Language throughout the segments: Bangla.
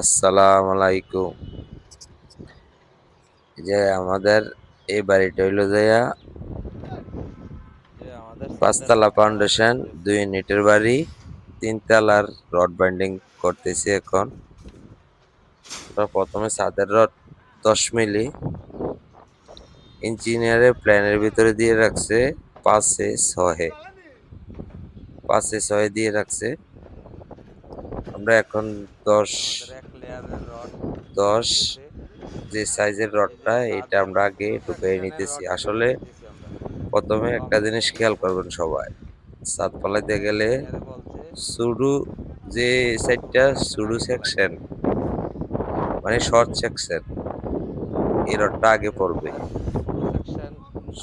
আসসালাম আলাইকুম। যে আমাদের এই বাড়িটা হইল যাইয়া পাঁচতলা ফাউন্ডেশন দুই ইউনিটের বাড়ি তিনতলার রড বাইন্ডিং করতেছি এখন। প্রথমে ছাদের রড দশ মিলি ইঞ্জিনিয়ারের প্ল্যানের ভিতরে দিয়ে রাখছে পাঁচে ছয়ে। পাঁচে ছয়ে দিয়ে রাখছে। আমরা এখন দশ দশ যে সাইজের রডটা, এটা আমরা আগে ঢুকিয়ে নিতেছি। আসলে প্রথমে একটা জিনিস খেয়াল করবেন সবাই। সাত পালাইতে গেলে সুডু যে সাইডটা সুডু সেকশন মানে শর্ট সেকশন এই রডটা আগে পড়বে।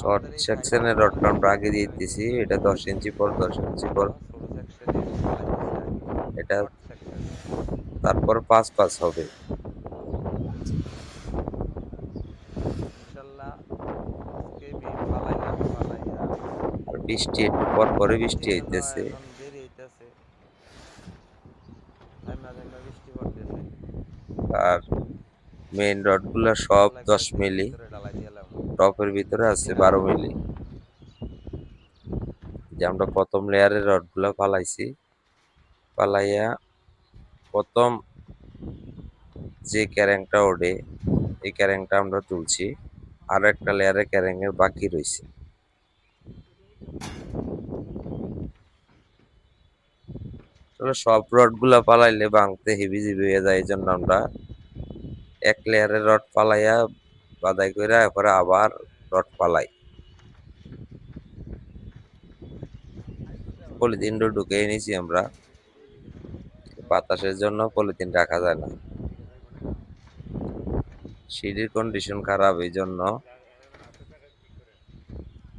শর্ট সেকশনের রডটা আমরা আগে দিয়ে দিতেছি। এটা দশ ইঞ্চি পর, দশ ইঞ্চি পর। এটা তারপর পাঁচ পাঁচ হবে। আর বৃষ্টি একটু পর পরে বৃষ্টি হইতেছে। আর মেইন রডগুলো সব দশ মিলি। টপের ভিতরে আছে বারো মিলি। যে আমরা প্রথম লেয়ারের রড রডগুলো পালাইছি। পালাইয়া প্রথম যে ক্যারেংটা ওঠে এই ক্যারেংটা আমরা তুলছি। আর একটা লেয়ারে ক্যারেংয়ের বাকি রয়েছে তবে সব রডগুলা পালাইলে ভাঙতে হেভি জিবি হয়ে যায় এই জন্য আমরা এক লেয়ারে রড পালাইয়া বাদাই করে এরপরে আবার রড পালাই। পলিথিন ঢুকে নিয়েছি আমরা। বাতাসের জন্য পলিথিন রাখা যায় না। সিঁড়ির কন্ডিশন খারাপ এই জন্য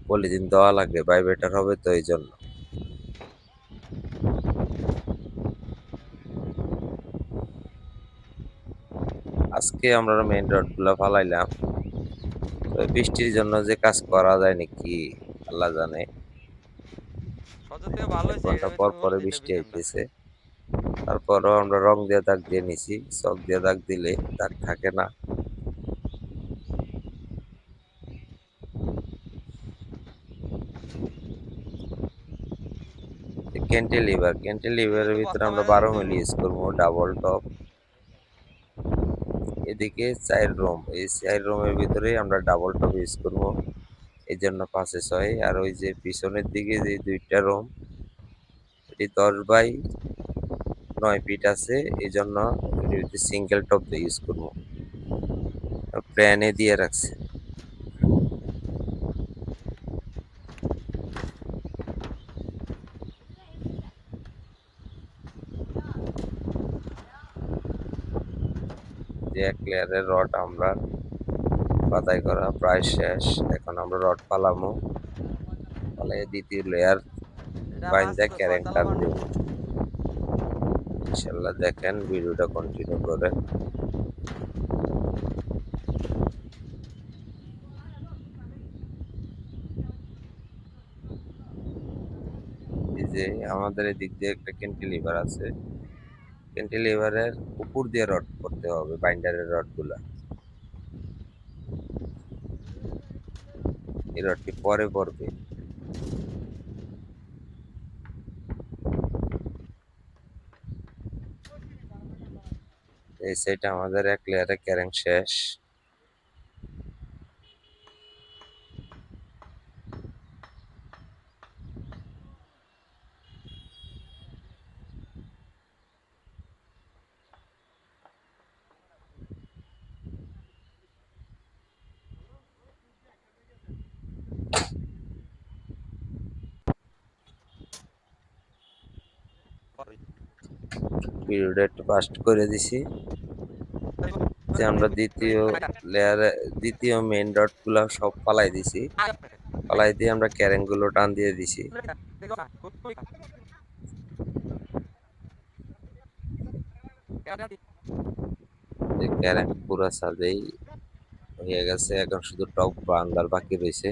পলিথিন দেওয়া লাগে ভাইব্রেটার হবে তো এই জন্য আজকে আমরা মেইন রডগুলো ফালাইলাম। তো বৃষ্টির জন্য যে কাজ করা যায় নাকি আল্লাহ জানে। ঘণ্টা পর পরে বৃষ্টি হইতেছে তারপরও আমরা রং দিয়ে দাগ দিয়ে নিছি চক দিয়ে দাগ দিলে দাগ থাকে না। ক্যান্টিলিভার ক্যান্টিলিভারের ভিতরে আমরা বারো মিলি ইউজ করব ডাবল টপ এদিকে চার রুম এই চার রুমের ভিতরে আমরা ডাবল টপ ইউজ করব। এই জন্য পাঁচে ছয় আর ওই যে পিছনের দিকে যে দুইটা রুম এটি দশ বাই নয় ফিট আছে এই জন্য সিঙ্গেল টপ দিয়ে ইউজ করব। প্ল্যানে দিয়ে রাখছে। এক লেয়ারের রড আমরা বাদাই করা প্রায় শেষ। এখন আমরা রড পালামো পালাই দ্বিতীয় লেয়ার বাইন্দা ক্যারেং টান দেব। ইনশাল্লাহ দেখেন, ভিডিওটা কন্টিনিউ করেন। এই যে আমাদের এদিক দিয়ে একটা ক্যান্টিলিভার আছে। ক্যান্টিলিভারের উপর দিয়ে রড করতে হবে বাইন্ডারের রডগুলা এই রডটি পরে পড়বে। এই সাইডে আমাদের এক লেয়ারে ক্যারেং শেষ। একটু ফাস্ট করে দিছি। যে আমরা দ্বিতীয় লেয়ারে দ্বিতীয় মেইন ডটগুলা সব পালাই দিছি। পালাই দিয়ে আমরা ক্যারেংগুলো টান দিয়ে দিছি। ক্যারেং পুরা সাজেই হয়ে গেছে। এখন শুধু টপ বান্দার বাকি রয়েছে।